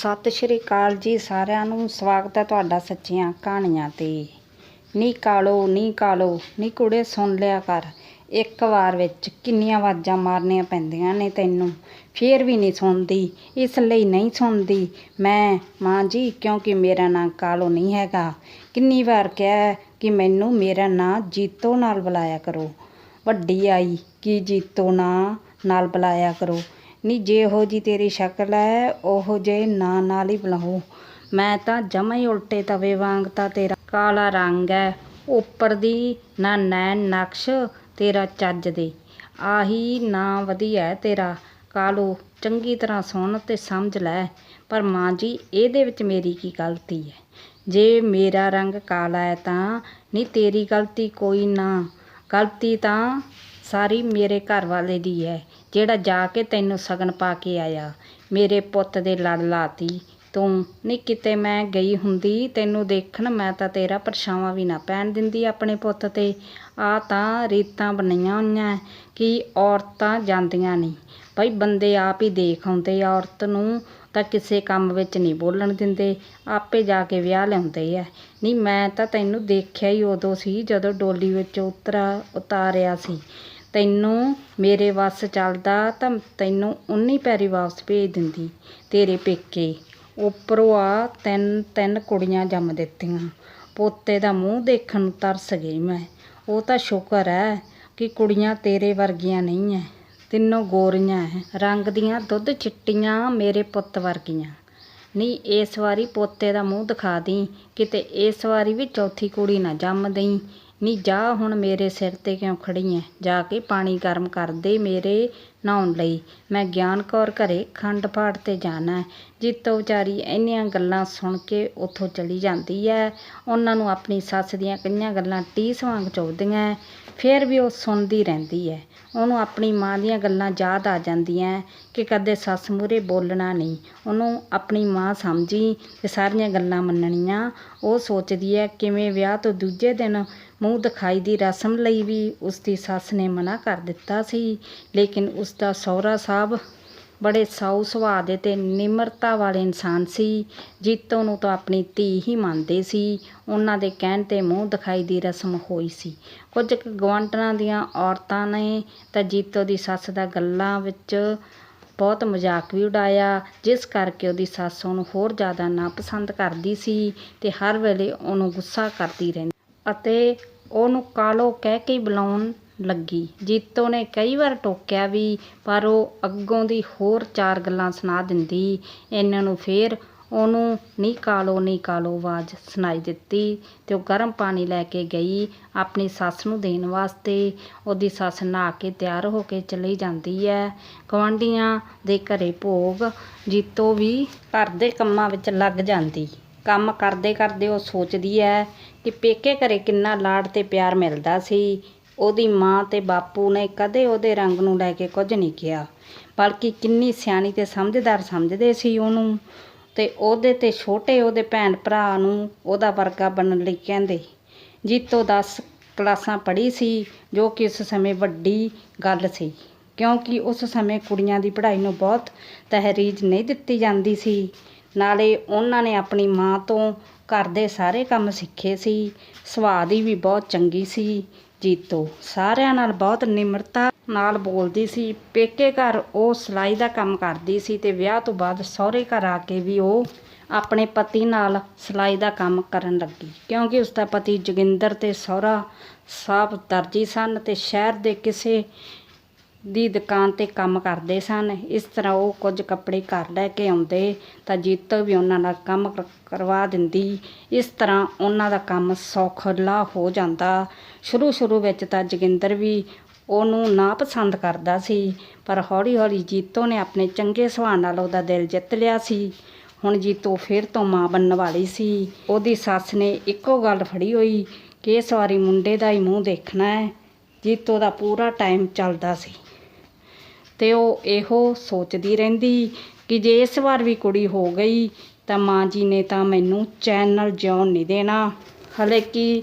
ਸਤਿ ਸ਼੍ਰੀ ਅਕਾਲ ਜੀ ਸਾਰਿਆਂ ਨੂੰ। ਸਵਾਗਤ ਹੈ ਤੁਹਾਡਾ ਸੱਚੀਆਂ ਕਹਾਣੀਆਂ ਤੇ। ਨੀ ਕਾਲੋ ਨੀ ਕਾਲੋ ਨੀ ਕੁੜੇ ਸੁਣ ਲਿਆ ਕਰ। ਇੱਕ ਵਾਰ ਵਿੱਚ ਕਿੰਨੀਆਂ ਆਵਾਜ਼ਾਂ ਮਾਰਨੀਆਂ ਪੈਂਦੀਆਂ ਨੇ ਤੈਨੂੰ। ਫੇਰ ਵੀ ਨਹੀਂ ਸੁਣਦੀ, ਇਸ ਲਈ ਨਹੀਂ ਸੁਣਦੀ। ਮੈਂ, ਮਾਂ ਜੀ, ਕਿਉਂਕਿ ਮੇਰਾ ਨਾਂ ਕਾਲੋ ਨਹੀਂ ਹੈਗਾ। ਕਿੰਨੀ ਵਾਰ ਕਿਹਾ ਕਿ ਮੈਨੂੰ ਮੇਰਾ ਨਾਂ ਜੀਤੋ ਨਾਲ ਬੁਲਾਇਆ ਕਰੋ। ਵੱਡੀ ਆਈ, ਕਿ ਜੀਤੋ ਨਾਂ ਨਾਲ ਬੁਲਾਇਆ ਕਰੋ। ਨਹੀਂ ਜਿਹੋ ਜੀ ਤੇਰੀ ਸ਼ਕਲ ਹੈ ਉਹੋ ਜੇ ਨਾਂ ਨਾਲ ਹੀ ਬੁਲਾਓ ਮੈਂ ਤਾਂ ਜਮਾਂ ਹੀ ਉਲਟੇ ਤਵੇ ਵਾਂਗ ਤਾਂ ਤੇਰਾ ਕਾਲਾ ਰੰਗ ਹੈ ਉੱਪਰ ਦੀ ਨਾ ਨੈਣ ਨਕਸ਼ ਤੇਰਾ ਚੱਜ ਦੇ। ਆਹੀ ਨਾਂ ਵਧੀਆ ਤੇਰਾ। ਕਾਲੋ, ਚੰਗੀ ਤਰ੍ਹਾਂ ਸੁਣ ਤੇ ਸਮਝ ਲੈ। ਪਰ ਮਾਂ ਜੀ, ਇਹਦੇ ਵਿੱਚ ਮੇਰੀ ਕੀ ਗਲਤੀ ਹੈ ਜੇ ਮੇਰਾ ਰੰਗ ਕਾਲਾ ਹੈ ਤਾਂ ਨਹੀਂ ਤੇਰੀ ਗਲਤੀ ਕੋਈ ਨਾ। ਗਲਤੀ ਤਾਂ ਸਾਰੀ ਮੇਰੇ ਘਰ ਵਾਲੇ ਦੀ ਹੈ ਜਿਹੜਾ ਜਾ ਕੇ ਤੈਨੂੰ ਸਗਨ ਪਾ ਕੇ ਆਇਆ, ਮੇਰੇ ਪੁੱਤ ਦੇ ਲੜ ਲਾਤੀ। ਤੂੰ ਨਹੀਂ ਕਿਤੇ ਮੈਂ ਗਈ ਹੁੰਦੀ, ਤੈਨੂੰ ਦੇਖਣ ਮੈਂ ਤਾਂ ਤੇਰਾ ਪਰਛਾਵਾਂ ਵੀ ਨਾ ਪੈਣ ਦਿੰਦੀ ਆਪਣੇ ਪੁੱਤ ਤੇ। ਆ ਤਾਂ ਰੀਤਾਂ ਬਣੀਆਂ ਹੋਈਆਂ ਕਿ ਔਰਤਾਂ ਜਾਂਦੀਆਂ ਨਹੀਂ ਭਾਈ ਬੰਦੇ ਆਪ ਹੀ ਦੇਖ ਆਉਂਦੇ ਆ ਔਰਤ ਨੂੰ ਤਾਂ ਕਿਸੇ ਕੰਮ ਵਿੱਚ ਨਹੀਂ ਬੋਲਣ ਦਿੰਦੇ, ਆਪੇ ਜਾ ਕੇ ਵਿਆਹ ਲਿਆਉਂਦੇ ਆ। ਨਹੀਂ ਮੈਂ ਤਾਂ ਤੈਨੂੰ ਦੇਖਿਆ ਹੀ ਉਦੋਂ ਸੀ ਜਦੋਂ ਡੋਲੀ ਵਿੱਚ ਉਤਰਾ, ਉਤਾਰਿਆ ਸੀ। ਤੈਨੂੰ ਮੇਰੇ ਵੱਸ ਚੱਲਦਾ ਤਾਂ ਤੈਨੂੰ ਉਨੀ ਪੈਰੀ ਵਾਪਸ ਭੇਜ ਦਿੰਦੀ ਤੇਰੇ ਪੇਕੇ। ਉੱਪਰੋਂ ਆ ਤਿੰਨ ਤਿੰਨ ਕੁੜੀਆਂ ਜੰਮ ਦਿੱਤੀਆਂ। ਪੋਤੇ ਦਾ ਮੂੰਹ ਦੇਖਣ ਨੂੰ ਤਰਸ ਗਈ ਮੈਂ। ਉਹ ਤਾਂ ਸ਼ੁਕਰ ਹੈ ਕਿ ਕੁੜੀਆਂ ਤੇਰੇ ਵਰਗੀਆਂ ਨਹੀਂ ਐ। ਤਿੰਨੋਂ ਗੋਰੀਆਂ ਐ, ਰੰਗ ਦੀਆਂ ਦੁੱਧ ਚਿੱਟੀਆਂ ਮੇਰੇ ਪੁੱਤ ਵਰਗੀਆਂ। ਨਹੀਂ, ਇਸ ਵਾਰੀ ਪੋਤੇ ਦਾ ਮੂੰਹ ਦਿਖਾ ਦੀ ਕਿਤੇ ਇਸ ਵਾਰੀ ਵੀ ਚੌਥੀ ਕੁੜੀ ਨਾ ਜੰਮ ਦਈ। ਨੀ ਜਾ ਹੁਣ ਮੇਰੇ ਸਿਰ ਤੇ ਕਿਉਂ ਖੜੀ ਹੈ ਜਾ ਕੇ ਪਾਣੀ ਗਰਮ ਕਰ ਦੇ ਮੇਰੇ ਨਹਾਉਣ ਲਈ। ਮੈਂ ਗਿਆਨ ਕੌਰ ਘਰੇ ਖੰਡ ਪਾਠ ਤੇ ਜਾਣਾ ਹੈ। ਜੀਤੋ ਵਿਚਾਰੀ ਇੰਨੀਆਂ ਗੱਲਾਂ ਸੁਣ ਕੇ ਉੱਥੋਂ ਚਲੀ ਜਾਂਦੀ ਹੈ। ਉਹਨਾਂ ਨੂੰ ਆਪਣੀ ਸੱਸ ਦੀਆਂ ਕਈਆਂ ਗੱਲਾਂ ਟੀਸ ਵਾਂਗ ਚੁੱਭਦੀਆਂ ਫਿਰ ਵੀ ਉਹ ਸੁਣਦੀ ਰਹਿੰਦੀ ਹੈ। ਉਹਨੂੰ ਆਪਣੀ ਮਾਂ ਦੀਆਂ ਗੱਲਾਂ ਯਾਦ ਆ ਜਾਂਦੀਆਂ ਕਿ ਕਦੇ ਸੱਸ ਮੂਹਰੇ ਬੋਲਣਾ ਨਹੀਂ। ਉਹਨੂੰ ਆਪਣੀ ਮਾਂ ਸਮਝੀ ਤੇ ਸਾਰੀਆਂ ਗੱਲਾਂ ਮੰਨਣੀਆਂ। ਉਹ ਸੋਚਦੀ ਹੈ ਕਿਵੇਂ ਵਿਆਹ ਤੋਂ ਦੂਜੇ ਦਿਨ ਮੂੰਹ ਦਿਖਾਈ ਦੀ ਰਸਮ ਲਈ ਵੀ ਉਸ ਦੀ ਸੱਸ ਨੇ ਮਨਾ ਕਰ ਦਿੱਤਾ ਸੀ। ਲੇਕਿਨ ਉਸ ਦਾ ਸਹੁਰਾ ਸਾਹਿਬ ਬੜੇ ਸਾਊ ਸੁਭਾਅ ਦੇ ਤੇ ਨਿਮਰਤਾ ਵਾਲੇ ਇਨਸਾਨ ਸੀ। ਜੀਤੋ ਨੂੰ ਤਾਂ ਆਪਣੀ ਧੀ ਹੀ ਮੰਨਦੇ ਸੀ। ਉਹਨਾਂ ਦੇ ਕਹਿਣ ਤੇ ਮੂੰਹ ਦਿਖਾਈ ਦੀ ਰਸਮ ਹੋਈ ਸੀ। ਕੁਝ ਕੁ ਦੀਆਂ ਔਰਤਾਂ ਨੇ ਤਾਂ ਜੀਤੋ ਦੀ ਸੱਸ ਦਾ ਗੱਲਾਂ ਵਿੱਚ ਬਹੁਤ ਮਜ਼ਾਕ ਵੀ ਉਡਾਇਆ, ਜਿਸ ਕਰਕੇ ਉਹਦੀ ਸੱਸ ਉਹਨੂੰ ਹੋਰ ਜ਼ਿਆਦਾ ਨਾਪਸੰਦ ਕਰਦੀ ਸੀ ਤੇ ਹਰ ਵੇਲੇ ਉਹਨੂੰ ਗੁੱਸਾ ਕਰਦੀ ਰਹਿੰਦੀ ਅਤੇ ਉਹਨੂੰ ਕਾਲੋ ਕਹਿ ਕੇ ਬੁਲਾਉਣ ਲੱਗੀ। ਜੀਤੋ ਨੇ ਕਈ ਵਾਰ ਟੋਕਿਆ ਵੀ, ਪਰ ਉਹ ਅੱਗੋਂ ਦੀ ਹੋਰ ਚਾਰ ਗੱਲਾਂ ਸੁਣਾ ਦਿੰਦੀ। ਇਹਨਾਂ ਨੂੰ ਫੇਰ ਉਹਨੂੰ ਨੀ ਕਾਲੋ ਨੀ ਕਾਲੋ ਆਵਾਜ਼ ਸੁਣਾਈ ਦਿੱਤੀ ਤੇ ਉਹ ਗਰਮ ਪਾਣੀ ਲੈ ਕੇ ਗਈ ਆਪਣੀ ਸੱਸ ਨੂੰ ਦੇਣ ਵਾਸਤੇ। ਉਹਦੀ ਸੱਸ ਨਹਾ ਕੇ ਤਿਆਰ ਹੋ ਕੇ ਚਲੀ ਜਾਂਦੀ ਹੈ। ਗੁਆਂਢੀਆਂ ਦੇ ਘਰੇ ਭੋਗ, ਜੀਤੋ ਵੀ ਘਰ ਦੇ ਕੰਮਾਂ ਵਿੱਚ ਲੱਗ ਜਾਂਦੀ। ਕੰਮ ਕਰਦੇ ਕਰਦੇ ਉਹ ਸੋਚਦੀ ਹੈ ਕਿ ਪੇਕੇ ਘਰੇ ਕਿੰਨਾ ਲਾਡ ਤੇ ਪਿਆਰ ਮਿਲਦਾ ਸੀ। ਉਹਦੀ ਮਾਂ ਤੇ ਬਾਪੂ ਨੇ ਕਦੇ ਉਹਦੇ ਰੰਗ ਨੂੰ ਲੈ ਕੇ ਕੁਝ ਨਹੀਂ ਕਿਹਾ। ਬਲਕਿ ਕਿੰਨੀ ਸਿਆਣੀ ਤੇ ਸਮਝਦਾਰ ਸਮਝਦੇ ਸੀ ਉਹਨੂੰ ਤੇ ਉਹਦੇ ਤੇ ਛੋਟੇ ਉਹਦੇ ਭੈਣ ਭਰਾ ਨੂੰ ਉਹਦਾ ਵਰਗਾ ਬਣਨ ਲਈ ਕਹਿੰਦੇ। ਜੀਤੋ 10 ਕਲਾਸਾਂ ਪੜ੍ਹੀ ਸੀ, ਜੋ ਕਿ ਉਸ ਸਮੇਂ ਵੱਡੀ ਗੱਲ ਸੀ, ਕਿਉਂਕਿ ਉਸ ਸਮੇਂ ਕੁੜੀਆਂ ਦੀ ਪੜ੍ਹਾਈ ਨੂੰ ਬਹੁਤ ਤਹਿਰੀਜ ਨਹੀਂ ਦਿੱਤੀ ਜਾਂਦੀ ਸੀ। ਨਾਲੇ ਉਹਨਾਂ ਨੇ ਆਪਣੀ ਮਾਂ ਤੋਂ ਘਰ ਦੇ ਸਾਰੇ ਕੰਮ ਸਿੱਖੇ ਸੀ, ਸੁਭਾਅ ਦੀ ਵੀ ਬਹੁਤ ਚੰਗੀ ਸੀ। ਜੀਤੋ ਸਾਰਿਆਂ ਨਾਲ ਬਹੁਤ ਨਿਮਰਤਾ ਨਾਲ ਬੋਲਦੀ ਸੀ। ਪੇਕੇ ਘਰ ਉਹ ਸਿਲਾਈ ਦਾ ਕੰਮ ਕਰਦੀ ਸੀ ਤੇ ਵਿਆਹ ਤੋਂ ਬਾਅਦ ਸਹੁਰੇ ਘਰ ਆ ਕੇ ਵੀ ਉਹ ਆਪਣੇ ਪਤੀ ਨਾਲ ਸਿਲਾਈ ਦਾ ਕੰਮ ਕਰਨ ਲੱਗੀ। ਕਿਉਂਕਿ ਉਸ ਦਾ ਪਤੀ ਜੋਗਿੰਦਰ ਤੇ ਸਹੁਰਾ ਸਾਹਿਬ ਦਰਜੀ ਸਨ ਤੇ ਸ਼ਹਿਰ ਦੇ ਕਿਸੇ ਦੀ ਦੁਕਾਨ ਤੇ ਕੰਮ ਕਰਦੇ ਸਨ। ਇਸ ਤਰ੍ਹਾਂ ਉਹ ਕੁਝ ਕੱਪੜੇ ਘਰ ਲੈ ਕੇ ਆਉਂਦੇ ਤਾਂ ਜੀਤੋ ਵੀ ਉਹਨਾਂ ਨਾਲ ਕੰਮ ਕਰ- ਕਰਵਾ ਦਿੰਦੀ। ਇਸ ਤਰ੍ਹਾਂ ਉਹਨਾਂ ਦਾ ਕੰਮ ਸੌਖਲਾ ਹੋ ਜਾਂਦਾ। ਸ਼ੁਰੂ ਸ਼ੁਰੂ ਵਿੱਚ ਤਾਂ ਜੋਗਿੰਦਰ ਵੀ ਉਹਨੂੰ ਨਾ ਪਸੰਦ ਕਰਦਾ ਸੀ, ਪਰ ਹੌਲੀ ਹੌਲੀ ਜੀਤੋ ਨੇ ਆਪਣੇ ਚੰਗੇ ਸੁਭਾਅ ਨਾਲ ਉਹਦਾ ਦਿਲ ਜਿੱਤ ਲਿਆ ਸੀ। ਹੁਣ ਜੀਤੋ ਫਿਰ ਤੋਂ ਮਾਂ ਬਣਨ ਵਾਲੀ ਸੀ। ਉਹਦੀ ਸੱਸ ਨੇ ਇੱਕੋ ਗੱਲ ਫੜੀ ਹੋਈ ਕਿ ਇਸ ਵਾਰੀ ਮੁੰਡੇ ਦਾ ਹੀ ਮੂੰਹ ਦੇਖਣਾ ਹੈ। ਜੀਤੋ ਦਾ ਪੂਰਾ ਟਾਈਮ ਚੱਲਦਾ ਸੀ। ਤੇ ਉਹ ਇਹੋ ਸੋਚਦੀ ਰਹਿੰਦੀ ਕਿ ਜੇ ਇਸ ਵਾਰ ਵੀ ਕੁੜੀ ਹੋ ਗਈ ਤਾਂ ਮਾਂ ਜੀ ਨੇ ਤਾਂ ਮੈਨੂੰ ਚੈਨ ਨਾਲ ਜਿਉਣ ਨਹੀਂ ਦੇਣਾ। ਹਾਲੇ ਕਿ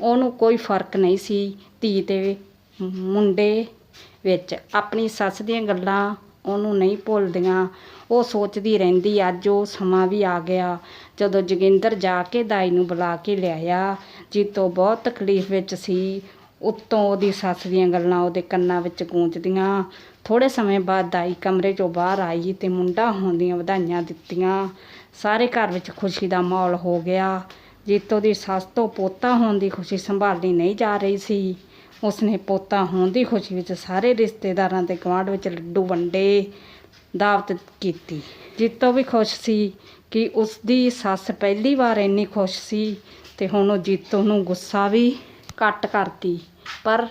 ਉਹਨੂੰ ਕੋਈ ਫ਼ਰਕ ਨਹੀਂ ਸੀ ਧੀ ਤੇ ਮੁੰਡੇ ਵਿੱਚ। ਆਪਣੀ ਸੱਸ ਦੀਆਂ ਗੱਲਾਂ ਉਹਨੂੰ ਨਹੀਂ ਭੁੱਲਦੀਆਂ। ਉਹ ਸੋਚਦੀ ਰਹਿੰਦੀ, ਅੱਜ ਉਹ ਸਮਾਂ ਵੀ ਆ ਗਿਆ। ਜਦੋਂ ਜੋਗਿੰਦਰ ਜਾ ਕੇ ਦਾਈ ਨੂੰ ਬੁਲਾ ਕੇ ਲਿਆਇਆ, ਜੀਤੋ ਬਹੁਤ ਤਕਲੀਫ ਵਿੱਚ ਸੀ। ਉੱਤੋਂ ਉਹਦੀ ਸੱਸ ਦੀਆਂ ਗੱਲਾਂ ਉਹਦੇ ਕੰਨਾਂ ਵਿੱਚ ਗੂੰਜਦੀਆਂ। ਥੋੜ੍ਹੇ ਸਮੇਂ ਬਾਅਦ ਦਾਈ ਕਮਰੇ 'ਚੋਂ ਬਾਹਰ ਆਈ ਅਤੇ ਮੁੰਡਾ ਹੋਣ ਦੀਆਂ ਵਧਾਈਆਂ ਦਿੱਤੀਆਂ। ਸਾਰੇ ਘਰ ਵਿੱਚ ਖੁਸ਼ੀ ਦਾ ਮਾਹੌਲ ਹੋ ਗਿਆ। ਜੀਤੋ ਦੀ ਸੱਸ ਤੋਂ ਪੋਤਾ ਹੋਣ ਦੀ ਖੁਸ਼ੀ ਸੰਭਾਲੀ ਨਹੀਂ ਜਾ ਰਹੀ ਸੀ। ਉਸਨੇ ਪੋਤਾ ਹੋਣ ਦੀ ਖੁਸ਼ੀ ਵਿੱਚ ਸਾਰੇ ਰਿਸ਼ਤੇਦਾਰਾਂ ਦੇ ਗੁਆਂਢ ਵਿੱਚ ਲੱਡੂ ਵੰਡੇ, ਦਾਵਤ ਕੀਤੀ। ਜੀਤੋ ਵੀ ਖੁਸ਼ ਸੀ ਕਿ ਉਸ ਦੀ ਸੱਸ ਪਹਿਲੀ ਵਾਰ ਇੰਨੀ ਖੁਸ਼ ਸੀ ਤੇ ਹੁਣ ਉਹ ਜੀਤੋ ਨੂੰ ਗੁੱਸਾ ਵੀ ਘੱਟ ਕਰਤੀ, ਪਰ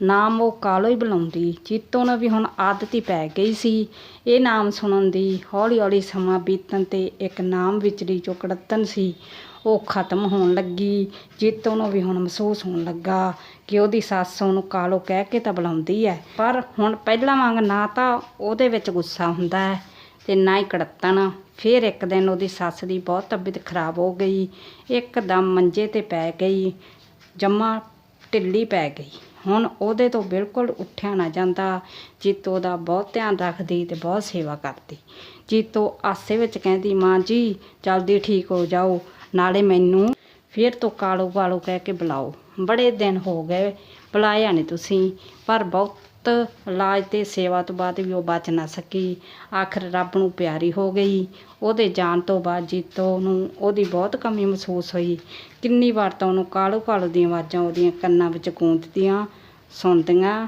ਨਾਮ ਉਹ ਕਾਲੋ ਹੀ ਬੁਲਾਉਂਦੀ? ਜੀਤੋ ਨੂੰ ਵੀ ਹੁਣ ਆਦਤ ਹੀ ਪੈ ਗਈ ਸੀ। ਇਹ ਨਾਮ ਸੁਣਨ ਦੀ ਹੌਲੀ ਹੌਲੀ ਸਮਾਂ ਬੀਤਣ ਤੇ ਇੱਕ ਨਾਮ ਵਿਚਲੀ ਜੋ ਕੜੱਤਨ ਸੀ, ਉਹ ਖਤਮ ਹੋਣ ਲੱਗੀ। ਜੀਤੋ ਨੂੰ ਵੀ ਹੁਣ ਮਹਿਸੂਸ ਹੋਣ ਲੱਗਾ ਕਿ ਉਹਦੀ ਸੱਸ ਉਹਨੂੰ ਕਾਲੋ ਕਹਿ ਕੇ ਤਾਂ ਬੁਲਾਉਂਦੀ ਹੈ ਪਰ ਹੁਣ ਪਹਿਲਾਂ ਵਾਂਗ ਨਾ ਤਾਂ ਉਹਦੇ ਵਿੱਚ ਗੁੱਸਾ ਹੁੰਦਾ ਹੈ ਤੇ ਨਾ ਹੀ ਕੜੱਤਣ। ਫਿਰ ਇੱਕ ਦਿਨ ਉਹਦੀ ਸੱਸ ਦੀ ਬਹੁਤ ਤਬੀਅਤ ਖਰਾਬ ਹੋ ਗਈ। ਇੱਕਦਮ ਮੰਜੇ ਤੇ ਪੈ ਗਈ। ਜੰਮਾ ਢਿੱਲੀ ਪੈ ਗਈ। ਹੁਣ ਉਹਦੇ ਤੋਂ ਬਿਲਕੁਲ ਉੱਠਿਆ ਨਾ ਜਾਂਦਾ। ਜੀਤੋ ਦਾ ਬਹੁਤ ਧਿਆਨ ਰੱਖਦੀ ਤੇ ਬਹੁਤ ਸੇਵਾ ਕਰਦੀ। ਜੀਤੋ ਆਸੇ ਵਿੱਚ ਕਹਿੰਦੀ, ਮਾਂ ਜੀ, ਜਲਦੀ ਠੀਕ ਹੋ ਜਾਓ, ਨਾਲੇ ਮੈਨੂੰ ਫਿਰ ਤੋਂ ਕਾਲੋ ਕਾਲੋ ਕਹਿ ਕੇ ਬੁਲਾਓ। ਬੜੇ ਦਿਨ ਹੋ ਗਏ, ਬੁਲਾਇਆ ਨਹੀਂ ਤੁਸੀਂ, ਪਰ ਬਹੁਤ ਇਲਾਜ ਅਤੇ ਸੇਵਾ ਤੋਂ ਬਾਅਦ ਵੀ ਉਹ ਬਚ ਨਾ ਸਕੀ। ਆਖਰ ਰੱਬ ਨੂੰ ਪਿਆਰੀ ਹੋ ਗਈ। ਉਹਦੇ ਜਾਣ ਤੋਂ ਬਾਅਦ ਜੀਤੋ ਨੂੰ ਉਹਦੀ ਬਹੁਤ ਕਮੀ ਮਹਿਸੂਸ ਹੋਈ। ਕਿੰਨੀ ਵਾਰ ਤਾਂ ਉਹਨੂੰ ਕਾਲੋ ਕਾਲੋ ਦੀਆਂ ਆਵਾਜ਼ਾਂ ਉਹਦੀਆਂ ਕੰਨਾਂ ਵਿੱਚ ਗੂੰਜਦੀਆਂ, ਸੁਣਦੀਆਂ